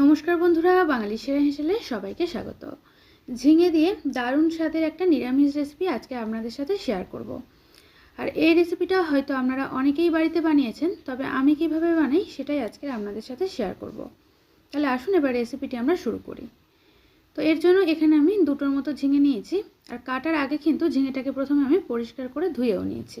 নমস্কার বন্ধুরা, বাঙালি সেরা হেসেলে সবাইকে স্বাগত ঝিঙে দিয়ে দারুণ স্বাদের একটা নিরামিষ রেসিপি আজকে আপনাদের সাথে শেয়ার করব। আর এই রেসিপিটা হয়তো আপনারা অনেকেই বাড়িতে বানিয়েছেন, তবে আমি কীভাবে বানাই সেটাই আজকে আপনাদের সাথে শেয়ার করব। তাহলে আসুন এবার রেসিপিটি আমরা শুরু করি তো এর জন্য এখানে আমি দুটোর মতো ঝিঙে নিয়েছি, আর কাটার আগে কিন্তু ঝিঙেটাকে প্রথমে আমি পরিষ্কার করে ধুয়েও নিয়েছি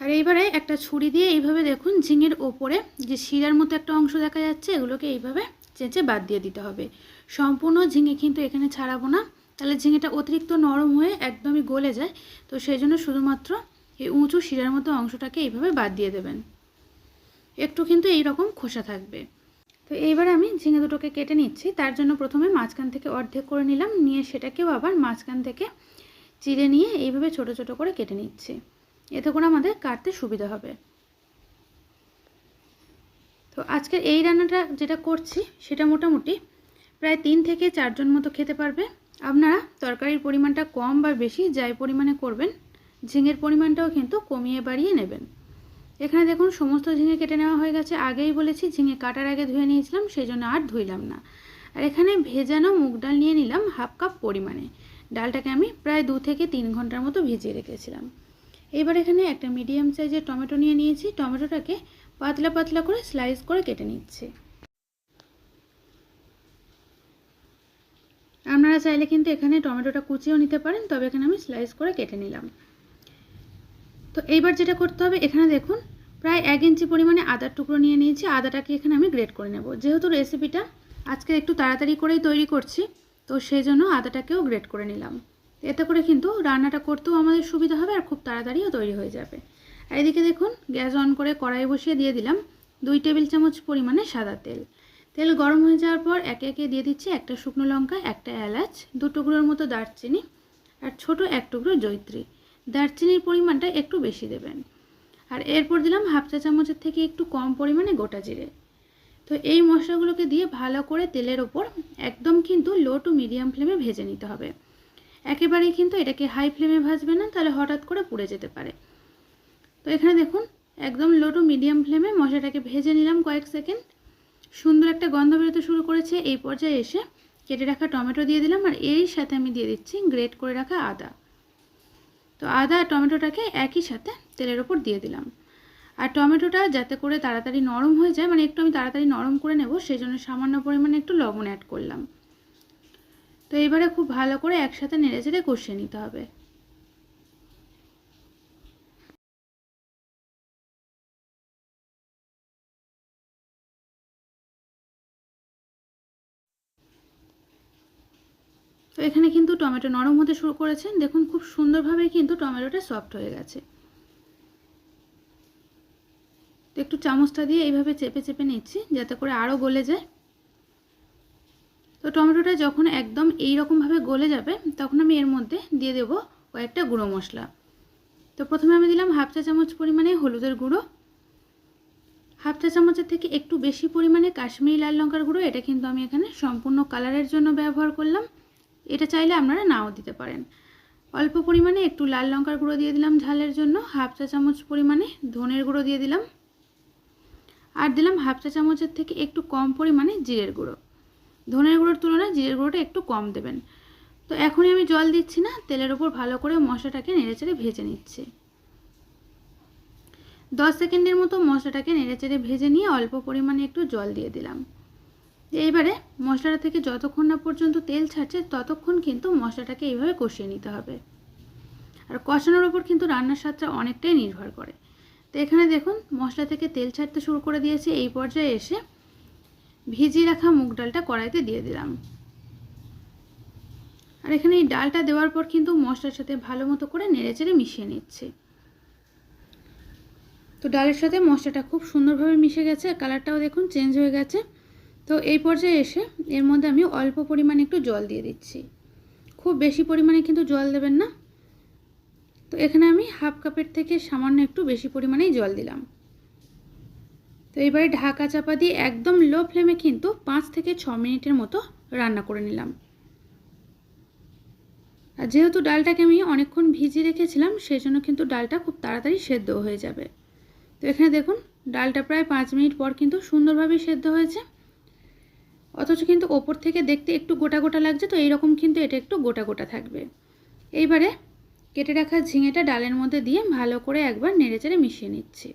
আর এইবারে একটা ছুরি দিয়ে এইভাবে দেখুন ঝিঙের ওপরে যে শিরার মতো একটা অংশ দেখা যাচ্ছে, এগুলোকে এইভাবে চেঁচে বাদ দিয়ে দিতে হবে। সম্পূর্ণ ঝিঙে কিন্তু এখানে ছাড়াবো না। তাহলে ঝিঙেটা অতিরিক্ত নরম হয়ে একদমই গলে যায়। তো সেই জন্য শুধুমাত্র এই উঁচু শিরার মতো অংশটাকে এইভাবে বাদ দিয়ে দেবেন। একটু কিন্তু এই রকম খোসা থাকবে। তো এইবার আমি ঝিঙে দুটোকে কেটে নিচ্ছি। তার জন্য প্রথমে মাঝখান থেকে অর্ধেক করে নিলাম। নিয়ে সেটাকেও আবার মাঝখান থেকে চিড়ে নিয়ে এইভাবে ছোট ছোট করে কেটে নিচ্ছি। এতে করে আমাদের কাটতে সুবিধা হবে। তো আজকের এই রান্নাটা যেটা করছি, সেটা মোটামুটি প্রায় তিন থেকে চারজন মতো খেতে পারবে। আপনারা তরকারির পরিমাণটা কম বা বেশি যাই পরিমাণে করবেন, ঝিঙের পরিমাণটাও কিন্তু কমিয়ে বাড়িয়ে নেবেন। এখানে দেখুন, সমস্ত ঝিঙে কেটে নেওয়া হয়ে গেছে। আগেই বলেছি, ঝিঙে কাটার আগে ধুয়ে নিয়েছিলাম, সেই জন্য আর ধুইলাম না। আর এখানে ভেজানো মুগ ডাল নিয়ে নিলাম হাফ কাপ পরিমাণে। ডালটাকে আমি প্রায় দু থেকে তিন ঘণ্টার মতো ভিজিয়ে রেখেছিলাম। এবার এখানে একটা মিডিয়াম সাইজের টমেটো নিয়ে নিয়েছি। টমেটোটাকে পাতলা পাতলা করে স্লাইস করে কেটে নিচ্ছে। আপনারা চাইলে কিন্তু এখানে টমেটোটা কুচিয়েও নিতে পারেন, তবে এখানে আমি স্লাইস করে কেটে নিলাম। তো এইবার যেটা করতে হবে, এখানে দেখুন, প্রায় এক ইঞ্চি পরিমাণে আদার টুকরো নিয়ে নিয়েছি। আদাটাকে এখানে আমি গ্রেট করে নেব। যেহেতু রেসিপিটা আজকে একটু তাড়াতাড়ি করেই তৈরি করছি, তো সেই জন্য আদাটাকেও গ্রেট করে নিলাম। এতে করে কিন্তু রান্নাটা করতেও আমাদের সুবিধা হবে আর খুব তাড়াতাড়িও তৈরি হয়ে যাবে। আর এদিকে দেখুন, গ্যাস অন করে কড়াই বসিয়ে দিয়ে দিলাম দুই টেবিল চামচ পরিমাণে সাদা তেল। তেল গরম হয়ে যাওয়ার পর একে একে দিয়ে দিচ্ছি একটা শুকনো লঙ্কা, একটা এলাচ, দু টুকরোর মতো দারচিনি আর ছোট এক টুকরো জৈত্রী দারচিনির পরিমাণটা একটু বেশি দেবেন। আর এরপর দিলাম হাফ চা চামচের থেকে একটু কম পরিমাণে গোটা জিরে। তো এই মশলাগুলোকে দিয়ে ভালো করে তেলের ওপর একদম কিন্তু লো টু মিডিয়াম ফ্লেমে ভেজে নিতে হবে। একেবারেই কিন্তু এটাকে হাই ফ্লেমে ভাজবে না, তাহলে হঠাৎ করে পুড়ে যেতে পারে। তো এখানে দেখুন, একদম লো টু মিডিয়াম ফ্লেমে মশলাটাকে ভেজে নিলাম কয়েক সেকেন্ড সুন্দর একটা গন্ধ বেরোতে শুরু করেছে, এই পর্যায়ে এসে কেটে রাখা টমেটো দিয়ে দিলাম, আর এর সাথে আমি দিয়ে দিচ্ছি গ্রেট করে রাখা আদা। তো আদা আর টমেটোটাকে একই সাথে তেলের ওপর দিয়ে দিলাম। আর টমেটোটা যাতে করে তাড়াতাড়ি নরম হয়ে যায় মানে একটু আমি তাড়াতাড়ি নরম করে নেব সেই জন্য সামান্য পরিমাণে একটু লবণ অ্যাড করলাম। তো এবারে খুব ভালো করে একসাথে নেড়ে চেড়ে কষিয়ে নিতে হবে। তো এখানে কিন্তু টমেটো নরম হতে শুরু করেছেন দেখুন খুব সুন্দরভাবে কিন্তু টমেটোটা সফট হয়ে গেছে। তো একটু চামচটা দিয়ে এইভাবে চেপে চেপে নিচ্ছি, যাতে করে আরও গলে যায়। তো টমেটোটা যখন একদম এই রকমভাবে গলে যাবে, তখন আমি এর মধ্যে দিয়ে দেব কয়েকটা গুঁড়ো মশলা। তো প্রথমে আমি দিলাম হাফ চা চামচ পরিমাণে হলুদের গুঁড়ো। হাফ চা চামচের থেকে একটু বেশি পরিমাণে কাশ্মীরি লাল লঙ্কার গুঁড়ো, এটা কিন্তু আমি এখানে সম্পূর্ণ কালারের জন্য ব্যবহার করলাম। এটা চাইলে আপনারা নাও দিতে পারেন। অল্প পরিমাণে একটু লাল লঙ্কার গুঁড়ো দিয়ে দিলাম ঝালের জন্য। হাফ চা চামচ পরিমাণে ধনের গুঁড়ো দিয়ে দিলাম। আর দিলাম হাফ চা চামচের থেকে একটু কম পরিমাণে জিরের গুঁড়ো। ধনের গুঁড়োর তুলনায় জিরের গুঁড়োটা একটু কম দেবেন। তো এখনই আমি জল দিচ্ছি না, তেলের ওপর ভালো করে মশলাটাকে নেড়েচেড়ে ভেজে নিচ্ছি। দশ সেকেন্ডের মতো মশলাটাকে নেড়েচেড়ে ভেজে নিয়ে অল্প পরিমাণে একটু জল দিয়ে দিলাম। এইবারে মশলাটা থেকে যতক্ষণ না পর্যন্ত তেল ছাড়ছে, ততক্ষণ কিন্তু মশলাটাকে এইভাবে কষিয়ে নিতে হবে। আর কষানোর ওপর কিন্তু রান্নার স্বাদটা অনেকটাই নির্ভর করে। তো এখানে দেখুন, মশলা থেকে তেল ছাড়তে শুরু করে দিয়েছে, এই পর্যায়ে এসে ভিজিয়ে রাখা মুগ ডালটা কড়াইতে দিয়ে দিলাম। আর এখানে এই ডালটা দেওয়ার পর কিন্তু মশলার সাথে ভালো মতো করে নেড়েচেড়ে মিশিয়ে নিচ্ছি। তো ডালের সাথে মশলাটা খুব সুন্দরভাবে মিশে গেছে কালারটাও দেখুন চেঞ্জ হয়ে গেছে। তো এই পর্যায়ে এসে এর মধ্যে আমি অল্প পরিমাণে একটু জল দিয়ে দিচ্ছি। খুব বেশি পরিমাণে কিন্তু জল দেবেন না। তো এখানে আমি হাফ কাপের থেকে সামান্য একটু বেশি পরিমাণেই জল দিলাম। তো এবারে ঢাকা চাপা দিয়ে একদম লো ফ্লেমে কিন্তু পাঁচ থেকে ছ মিনিটের মতো রান্না করে নিলাম। আর যেহেতু ডালটাকে আমি অনেকক্ষণ ভিজিয়ে রেখেছিলাম সেই জন্য কিন্তু ডালটা খুব তাড়াতাড়ি সেদ্ধ হয়ে যাবে। তো এখানে দেখুন, ডালটা প্রায় পাঁচ মিনিট পর কিন্তু সুন্দরভাবেই সেদ্ধ হয়েছে। অথচ কিন্তু ওপর থেকে দেখতে একটু গোটা গোটা লাগছে, তো এইরকম কিন্তু এটা একটু গোটা গোটা থাকবে। এইবারে কেটে রাখা ঝিঙেটা ডালের মধ্যে দিয়ে ভালো করে একবার নেড়েচেড়ে মিশিয়ে নিচ্ছি।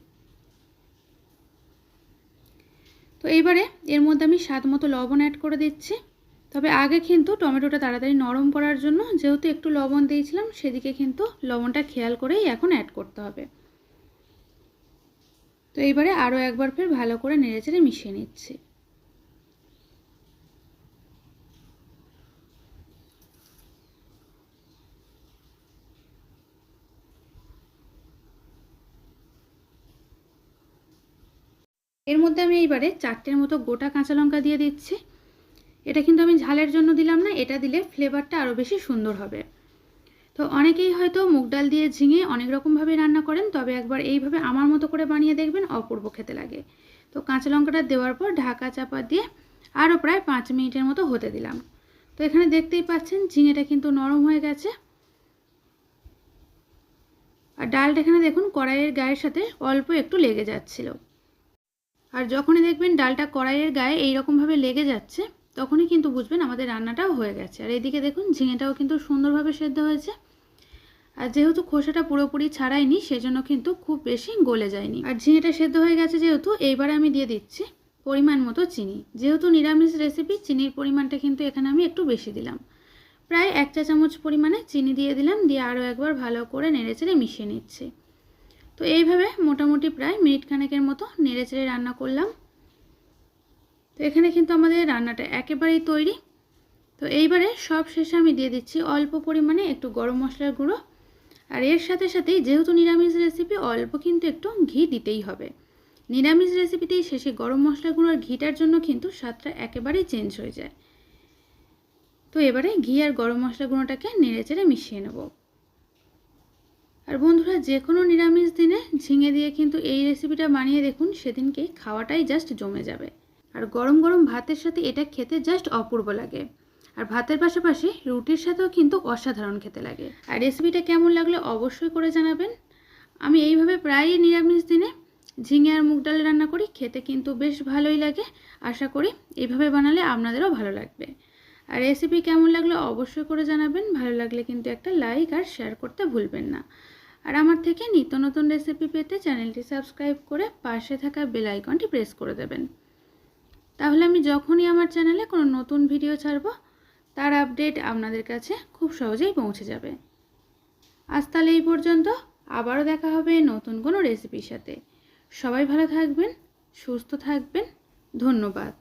তো এইবারে এর মধ্যে আমি স্বাদ মতো লবণ অ্যাড করে দিচ্ছি। তবে আগে কিন্তু টমেটোটা তাড়াতাড়ি নরম করার জন্য যেহেতু একটু লবণ দিয়েছিলাম, সেদিকে কিন্তু লবণটা খেয়াল করেই এখন অ্যাড করতে হবে। তো এইবারে আরও একবার ফের ভালো করে নেড়েচেড়ে মিশিয়ে নিচ্ছি। এর মধ্যে আমি এইবারে চারটের মতো গোটা কাঁচা লঙ্কা দিয়ে দিচ্ছি। এটা কিন্তু আমি ঝালের জন্য দিলাম না, এটা দিলে ফ্লেভারটা আরও বেশি সুন্দর হবে। তো অনেকেই হয়তো মুগ ডাল দিয়ে ঝিঙে অনেক রকমভাবে রান্না করেন, তবে একবার এইভাবে আমার মতো করে বানিয়ে দেখবেন, অপূর্ব খেতে লাগে। তো কাঁচা লঙ্কাটা দেওয়ার পর ঢাকা চাপা দিয়ে আরও প্রায় পাঁচ মিনিটের মতো হতে দিলাম। তো এখানে দেখতেই পাচ্ছেন ঝিঙেটা কিন্তু নরম হয়ে গেছে। আর ডালটা এখানে দেখুন কড়াইয়ের গায়ের সাথে অল্প একটু লেগে যাচ্ছিল। আর যখনই দেখবেন ডালটা কড়াইয়ের গায়ে এইরকমভাবে লেগে যাচ্ছে, তখনই কিন্তু বুঝবেন আমাদের রান্নাটাও হয়ে গেছে। আর এদিকে দেখুন, ঝিঙেটাও কিন্তু সুন্দরভাবে সেদ্ধ হয়েছে। আর যেহেতু খোসাটা পুরোপুরি ছাড়াইনি সেজন্য কিন্তু খুব বেশি গলে যায়নি। আর ঝিঙেটা সেদ্ধ হয়ে গেছে যেহেতু, এইবারে আমি দিয়ে দিচ্ছি পরিমাণ মতো চিনি। যেহেতু নিরামিষ রেসিপি চিনির পরিমাণটা কিন্তু এখানে আমি একটু বেশি দিলাম। প্রায় এক চা চামচ পরিমাণে চিনি দিয়ে দিলাম, দিয়ে আরও একবার ভালো করে নেড়েচেড়ে মিশিয়ে নিচ্ছি। তো এইভাবে মোটামুটি প্রায় মিনিট খানেকের মতো নেড়ে চেড়ে রান্না করলাম। তো এখানে কিন্তু আমাদের রান্নাটা একেবারেই তৈরি। তো এইবারে সব শেষে আমি দিয়ে দিচ্ছি অল্প পরিমাণে একটু গরম মশলার গুঁড়ো। আর এর সাথে সাথেই যেহেতু নিরামিষ রেসিপি অল্প কিন্তু একটু ঘি দিতেই হবে। নিরামিষ রেসিপিতেই শেষে গরম মশলা গুঁড়োর ঘিটার জন্য কিন্তু স্বাদটা একেবারেই চেঞ্জ হয়ে যায়। তো এবারে ঘি আর গরম মশলা গুঁড়োটাকে নেড়ে চেড়ে মিশিয়ে নেব। আর বন্ধুরা যে কোনো নিরামিষ দিনে ঝিঙে দিয়ে কিন্তু এই রেসিপিটা বানিয়ে দেখুন, সেদিনকে খাওয়াটাই জাস্ট জমে যাবে। আর গরম গরম ভাতের সাথে এটা খেতে জাস্ট অপূর্ব লাগে। আর ভাতের পাশাপাশি রুটির সাথেও কিন্তু অসাধারণ খেতে লাগে। আর রেসিপিটা কেমন লাগলে অবশ্যই করে জানাবেন। আমি এইভাবে প্রায়ই নিরামিষ দিনে ঝিঙে আর মুগ ডাল রান্না করি, খেতে কিন্তু বেশ ভালোই লাগে। আশা করি এইভাবে বানালে আপনাদেরও ভালো লাগবে। আর রেসিপি কেমন লাগল অবশ্যই করে জানাবেন। ভালো লাগলে কিন্তু একটা লাইক আর শেয়ার করতে ভুলবেন না। আর আমার থেকে নিত্য নতুন রেসিপি পেতে চ্যানেলটি সাবস্ক্রাইব করে পাশে থাকা বেল আইকনটি প্রেস করে দেবেন। তাহলে আমি যখনই আমার চ্যানেলে কোনো নতুন ভিডিও ছাড়ব, তার আপডেট আপনাদের কাছে খুব সহজেই পৌঁছে যাবে। আজ তাহলে এই পর্যন্ত, আবারও দেখা হবে নতুন কোনো রেসিপির সাথে। সবাই ভালো থাকবেন, সুস্থ থাকবেন, ধন্যবাদ।